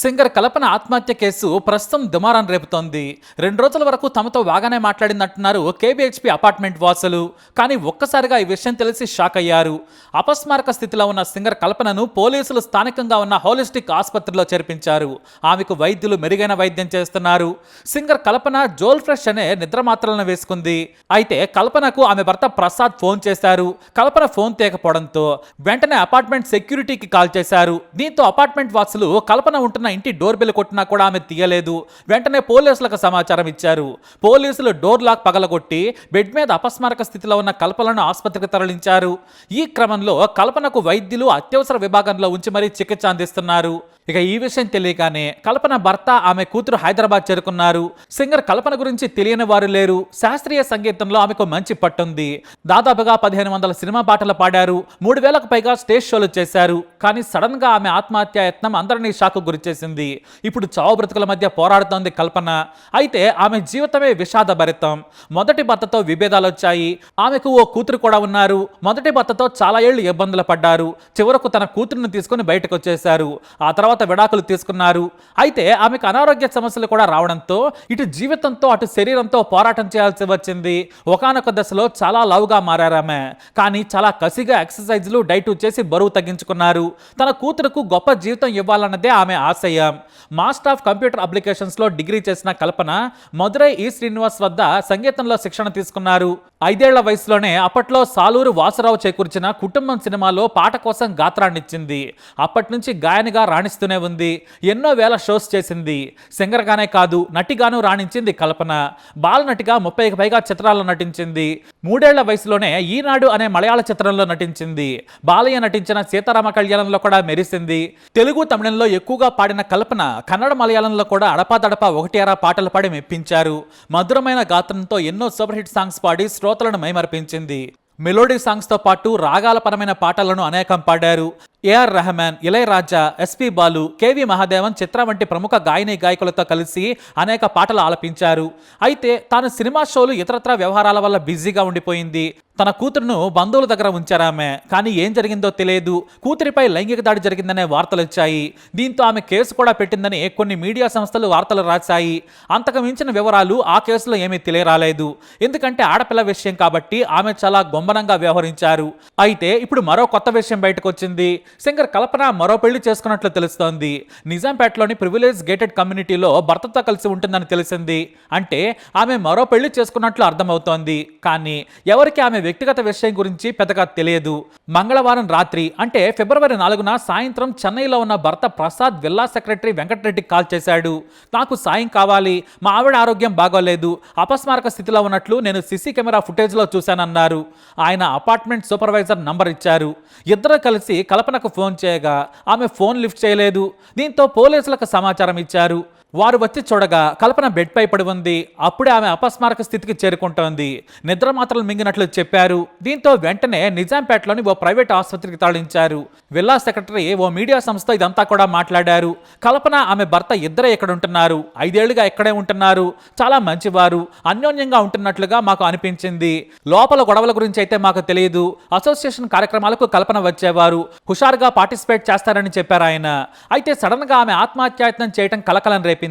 Singer కల్పన ఆత్మహత్య case ప్రస్తుతం దుమారం రేపుతోంది. రెండు రోజుల వరకు తమతో బాగానే మాట్లాడిందంటున్నారు కేబిహెచ్పి అపార్ట్మెంట్ వాసులు. కానీ ఒక్కసారిగా ఈ విషయం తెలిసి షాక్ అయ్యారు. అపస్మారక స్థితిలో ఉన్న సింగర్ కల్పనను పోలీసులు స్థానికంగా ఉన్న హోలిస్టిక్ ఆసుపత్రిలో చేర్పించారు. ఆమెకు వైద్యులు మెరుగైన వైద్యం చేస్తున్నారు. సింగర్ కల్పన జోల్ ఫ్రెష్ అనే నిద్ర మాత్రలను వేసుకుంది. అయితే కల్పనకు ఆమె భర్త ప్రసాద్ ఫోన్ చేశారు. కల్పన ఫోన్ తీయకపోవడంతో వెంటనే అపార్ట్మెంట్ సెక్యూరిటీకి కాల్ చేశారు. దీంతో అపార్ట్మెంట్ వాసులు కల్పన ఉంటున్న ఇంటి డోర్ బెల్ కొట్టినా కూడా ఆమె తీయలేదు. వెంటనే పోలీసులకు సమాచారం ఇచ్చారు. పోలీసులు డోర్ లాక్ పగలగొట్టి బెడ్ మీద అపస్మారక స్థితిలో ఉన్న కల్పనను ఆసుపత్రికి తరలించారు. ఈ క్రమంలో కల్పనకు వైద్యులు అత్యవసర విభాగంలో ఉంచి మరీ చికిత్స అందిస్తున్నారు. ఇక ఈ విషయం తెలియగానే కల్పన భర్త ఆమె కూతురు హైదరాబాద్ చేరుకున్నారు. సింగర్ కల్పన గురించి తెలియని వారు లేరు. శాస్త్రీయ సంగీతంలో ఆమెకు మంచి పట్టుంది. దాదాపుగా పదిహేను వందల సినిమా పాటలు పాడారు. మూడు వేలకు పైగా స్టేజ్ షోలు చేశారు. కానీ సడన్గా ఆమె ఆత్మహత్య యత్నం అందరినీ షాకు గురిచేసింది. ఇప్పుడు చావు బ్రతుకుల మధ్య పోరాడుతోంది కల్పన. అయితే ఆమె జీవితమే విషాదభరితం. మొదటి భర్తతో విభేదాలు వచ్చాయి. ఆమెకు ఓ కూతురు కూడా ఉన్నారు. మొదటి భర్తతో చాలా ఏళ్ళు ఇబ్బందులు పడ్డారు. చివరకు తన కూతురును తీసుకుని బయటకు వచ్చేశారు. ఆ తర్వాత విడాకులు తీసుకున్నారు. అయితే ఆమెకు అనారోగ్య సమస్యలు కూడా రావడంతో ఇటు జీవితంతో అటు శరీరంతో పోరాటం చేయాల్సి వచ్చింది. ఒకానొక దశలో చాలా లవ్గా మారారు ఆమె. కానీ చాలా కసిగా ఎక్సర్సైజ్లు డైట్ చేసి బరువు తగ్గించుకున్నారు. తన కూతురుకు గొప్ప జీవితం ఇవ్వాలన్నదే ఆమె ఆశయం. మాస్టర్ ఆఫ్ కంప్యూటర్ అప్లికేషన్స్లో డిగ్రీ చేసిన కల్పన మదురై ఈ శ్రీనివాస్ వద్ద సంగీతంలో శిక్షణ తీసుకున్నారు. ఐదేళ్ళ వయసులోనే అప్పట్లో సాలూరు వాసురావు చేకూర్చిన కుటుంబం సినిమాలో పాట కోసం గాత్రాన్నిచ్చింది. అప్పటి నుంచి గాయనిగా రాణిస్తూనే ఉంది. ఎన్నో వేల షోస్ చేసింది. సింగర్గానే కాదు నటిగాను రాణించింది కల్పన. బాలనటిగా ముప్పైకి పైగా చిత్రాల్లో నటించింది. మూడేళ్ళ వయసులోనే ఈనాడు అనే మలయాళ చిత్రంలో నటించింది. బాలయ్య నటించిన సీతారామ కళ్యాణంలో కూడా మెరిసింది. తెలుగు తమిళంలో ఎక్కువగా పాడిన కల్పన కన్నడ మలయాళంలో కూడా అడపాదడపా ఒకటి అరా పాటలు పాడి మెప్పించారు. మధురమైన గాత్రంతో ఎన్నో సూపర్ హిట్ సాంగ్స్ పాడి శ్రోతలను మైమర్పించింది. మెలోడీ సాంగ్స్తో పాటు రాగాలపరమైన పాటలను అనేకం పాడారు. AR Rahman Ilaiyaraaja SP Balu KV Mahadevan Chitra వంటి ప్రముఖ గాయని గాయకులతో కలిసి అనేక పాటలు ఆలపించారు. అయితే తాను సినిమా షోలు ఇతరత్ర వ్యవహారాల వల్ల బిజీగా ఉండిపోయింది. తన కూతురును బంధువుల దగ్గర ఉంచారామె కానీ ఏం జరిగిందో తెలియదు. కూతురిపై లైంగిక దాడి జరిగిందనే వార్తలు వచ్చాయి. దీంతో ఆమె కేసు కూడా పెట్టిందని కొన్ని మీడియా సంస్థలు వార్తలు రాశాయి. అంతకు మించిన వివరాలు ఆ కేసులో ఏమీ తెలియరాలేదు. ఎందుకంటే ఆడపిల్ల విషయం కాబట్టి ఆమె చాలా గొంబనంగా వ్యవహరించారు. అయితే ఇప్పుడు మరో కొత్త విషయం బయటకు వచ్చింది. సింగర్ కల్పన మరో పెళ్ళి చేసుకున్నట్లు తెలుస్తోంది. నిజాంపేటలోని ప్రివిలేజ్ గేటెడ్ కమ్యూనిటీలో భర్తతో కలిసి ఉంటుందని తెలిసింది. అంటే ఆమె మరో పెళ్ళి చేసుకున్నట్లు అర్థమవుతోంది. కానీ ఎవరికి ఆమె వ్యక్తిగత విషయం గురించి పెద్దగా తెలియదు. మంగళవారం రాత్రి అంటే ఫిబ్రవరి నాలుగున సాయంత్రం చెన్నైలో ఉన్న భర్త ప్రసాద్ విల్లా సెక్రటరీ వెంకటరెడ్డికి కాల్ చేశాడు. నాకు సాయం కావాలి మా ఆవిడ ఆరోగ్యం బాగోలేదు అపస్మారక స్థితిలో ఉన్నట్లు నేను సిసి కెమెరా ఫుటేజ్లో చూశానన్నారు. ఆయన అపార్ట్మెంట్ సూపర్వైజర్ నంబర్ ఇచ్చారు. ఇద్దరు కలిసి కల్పన కల్పనకు ఫోన్ చేయగా ఆమె ఫోన్ లిఫ్ట్ చేయలేదు. దీంతో పోలీసులకు సమాచారం ఇచ్చారు. వారు వచ్చి చూడగా కల్పన బెడ్ పై పడి ఉంది. అప్పుడే ఆమె అపస్మారక స్థితికి చేరుకుంటోంది. నిద్ర మాత్రలు మింగినట్లు చెప్పారు. దీంతో వెంటనే నిజాంపేటలోని ఓ ప్రైవేట్ ఆసుపత్రికి తరలించారు. విల్లా సెక్రటరీ ఓ మీడియా సంస్థ ఇదంతా కూడా మాట్లాడారు. కల్పన ఆమె భర్త ఇద్దరే ఇక్కడ ఉంటున్నారు. ఐదేళ్ళుగా ఇక్కడే ఉంటున్నారు. చాలా మంచివారు. అన్యోన్యంగా ఉంటున్నట్లుగా మాకు అనిపించింది. లోపల గొడవల గురించి అయితే మాకు తెలియదు. అసోసియేషన్ కార్యక్రమాలకు కల్పన వచ్చేవారు. హుషారుగా పార్టిసిపేట్ చేస్తారని చెప్పారు ఆయన. అయితే సడన్గా ఆమె ఆత్మహత్యాయత్నం చేయడం కలకలం రేపింది.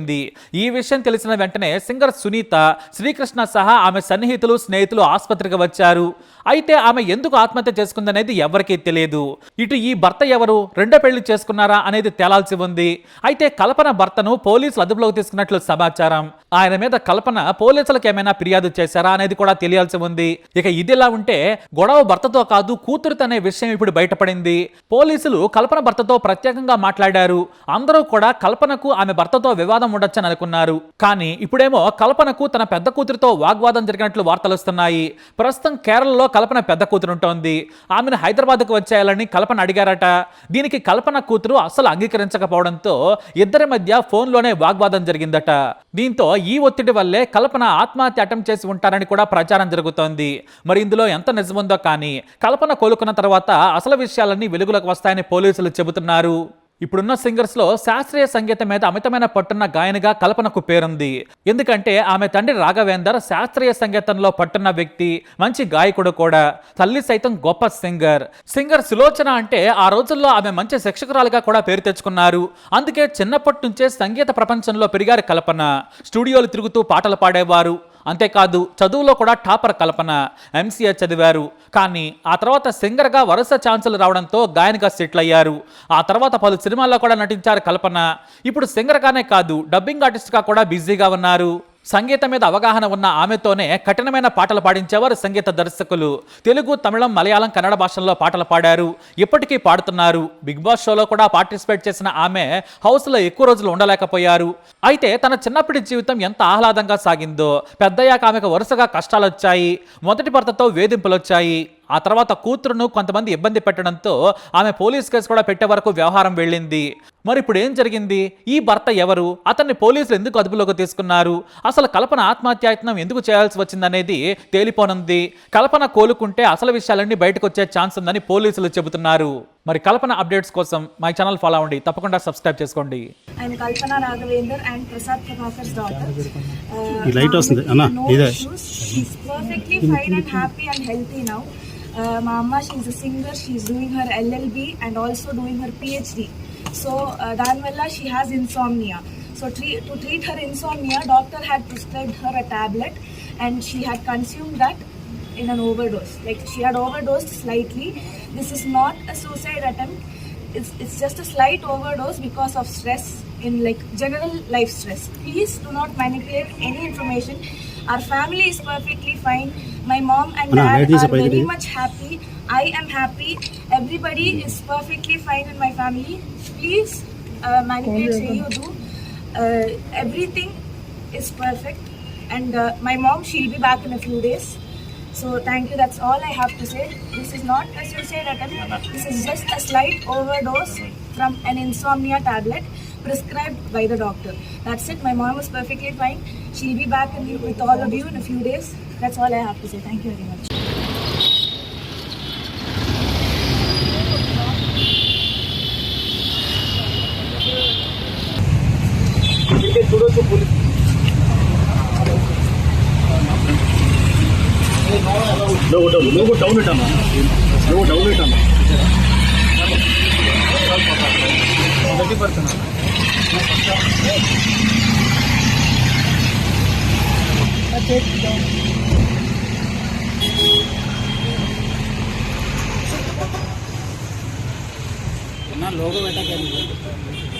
ఈ విషయం తెలిసిన వెంటనే సింగర్ సునీత శ్రీకృష్ణ సహా ఆమె సన్నిహితులు స్నేహితులు ఆసుపత్రికి వచ్చారు. అయితే ఆమె ఎందుకు ఆత్మహత్య చేసుకుందనేది ఎవరికీ తెలియదు. ఇటు ఈ భర్త ఎవరు? రెండో పెళ్ళి చేసుకున్నారా అనేది తేలాల్సి ఉంది. అయితే కల్పన భర్తను పోలీసులు అదుపులోకి తీసుకున్నట్లు సమాచారం. ఆయన మీద కల్పన పోలీసులకు ఏమైనా ఫిర్యాదు చేశారా అనేది కూడా తెలియాల్సి ఉంది. ఇక ఇదిలా ఉంటే గొడవ భర్తతో కాదు కూతురుతో అనే విషయం ఇప్పుడు బయటపడింది. పోలీసులు కల్పన భర్తతో ప్రత్యేకంగా మాట్లాడారు. అందరూ కూడా కల్పనకు ఆమె భర్తతో వివాదం ఉండొచ్చని అనుకున్నారు. కానీ ఇప్పుడేమో కల్పనకు తన పెద్ద కూతురితో వాగ్వాదం జరిగినట్లు వార్తలు వస్తున్నాయి. ప్రస్తుతం కేరళలో కల్పన పెద్ద కూతురు ఉంటోంది. ఆమెను హైదరాబాద్కు వచ్చేయాలని కల్పన అడిగారట. దీనికి కల్పన కూతురు అసలు అంగీకరించకపోవడంతో ఇద్దరి మధ్య ఫోన్లోనే వాగ్వాదం జరిగిందట. దీంతో ఈ ఒత్తిడి వల్లే కల్పన ఆత్మహత్య అటెంప్ట్ చేసి ఉంటారని కూడా ప్రచారం జరుగుతోంది. మరి ఇందులో ఎంత నిజముందో కానీ కల్పన కోలుకున్న తర్వాత అసలు విషయాలన్నీ వెలుగులోకి వస్తాయని పోలీసులు చెబుతున్నారు. ఇప్పుడున్న సింగర్స్లో శాస్త్రీయ సంగీతం మీద అమితమైన పట్టున్న గాయనిగా కల్పనకు పేరుంది. ఎందుకంటే ఆమె తండ్రి రాఘవేందర్ శాస్త్రీయ సంగీతంలో పట్టున్న వ్యక్తి మంచి గాయకుడు కూడా. తల్లి సైతం గొప్ప సింగర్. సింగర్ సులోచన అంటే ఆ రోజుల్లో ఆమె మంచి శిక్షకురాలుగా కూడా పేరు తెచ్చుకున్నారు. అందుకే చిన్నప్పటి నుంచే సంగీత ప్రపంచంలో పెరిగారు కల్పన. స్టూడియోలు తిరుగుతూ పాటలు పాడేవారు. అంతేకాదు చదువులో కూడా టాపర్ కల్పన ఎంసీఏ చదివారు. కానీ ఆ తర్వాత సింగర్గా వరుస ఛాన్సులు రావడంతో గాయనిగా సెటిల్ అయ్యారు ఆ తర్వాత పలు సినిమాల్లో కూడా నటించారు కల్పన. ఇప్పుడు సింగర్గానే కాదు డబ్బింగ్ ఆర్టిస్ట్గా కూడా బిజీగా ఉన్నారు. సంగీతం మీద అవగాహన ఉన్న ఆమెతోనే కఠినమైన పాటలు పాడించేవారు సంగీత దర్శకులు. తెలుగు తమిళం మలయాళం కన్నడ భాషల్లో పాటలు పాడారు. ఇప్పటికీ పాడుతున్నారు. బిగ్ బాస్ షోలో కూడా పార్టిసిపేట్ చేసిన ఆమె హౌస్లో ఎక్కువ రోజులు ఉండలేకపోయారు. అయితే తన చిన్నప్పటి జీవితం ఎంత ఆహ్లాదంగా సాగిందో పెద్దయ్యాక ఆమెకు వరుసగా కష్టాలు వచ్చాయి మొదటి భర్తతో వేధింపులు వచ్చాయి ఆ తర్వాత కూతురును కొంతమంది ఇబ్బంది పెట్టడంతో ఆమె పోలీస్ కేసు కూడా పెట్టే వరకు వ్యవహారం వెళ్ళింది. మరి ఇప్పుడు ఏం జరిగింది? ఈ భర్త ఎవరు? అతన్ని పోలీసులు ఎందుకు అదుపులోకి తీసుకున్నారు? అసలు కల్పన ఆత్మహత్యాయత్నం ఎందుకు చేయాల్సి వచ్చిందనేది తేలిపోనుంది. కల్పన కోలుకుంటే అసలు విషయాలన్నీ బయటకు వచ్చే ఛాన్స్ ఉందని పోలీసులు చెబుతున్నారు. మరి కల్పన అప్డేట్స్ కోసం మా ఛానల్ ఫాలో అవ్వండి. తప్పకుండా సబ్స్క్రైబ్ చేసుకోండి. Uh, ఈ mom వస్తుంది. with అన్నా, ఇదే. perfectly fine and happy and healthy now. Uh, my she's a singer. She's doing her LLB and also doing her PhD. So, uh, Danvella, she has insomnia. So, to treat her insomnia, doctor had prescribed her a tablet and she had consumed that in an overdose. Like she had overdosed slightly. This is not a suicide attempt. It's, it's just a slight overdose because of stress in like general life stress. Please do not manipulate any information. Our family is perfectly fine. My mom and dad are very much happy. I am happy. Everybody is perfectly fine in my family. Please uh, manipulate Seyudu. Uh, everything is perfect. And uh, my mom, she'll be back in a few days. So thank you. That's all I have to say. This is not a suicide attempt. This is just a slight overdose from an insomnia tablet prescribed by the doctor. That's it. My mom is perfectly fine. She'll be back in, with all of you in a few days. That's all I have to say. Thank you very much. నువ్వు down నువ్వు down ఇట్టమ్మా నువ్వు down ఇట్టమ్మా लोगों बेटा क्या नहीं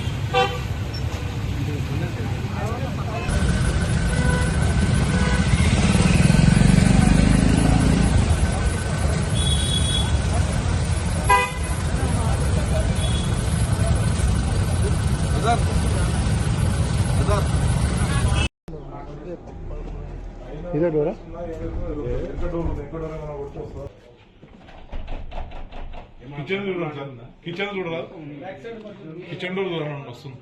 ఇదే డోరా? Kitchen చూడండి సార్ కిచెన్ చూడరా కిచెన్ డోర్ చూడండి వస్తుంది.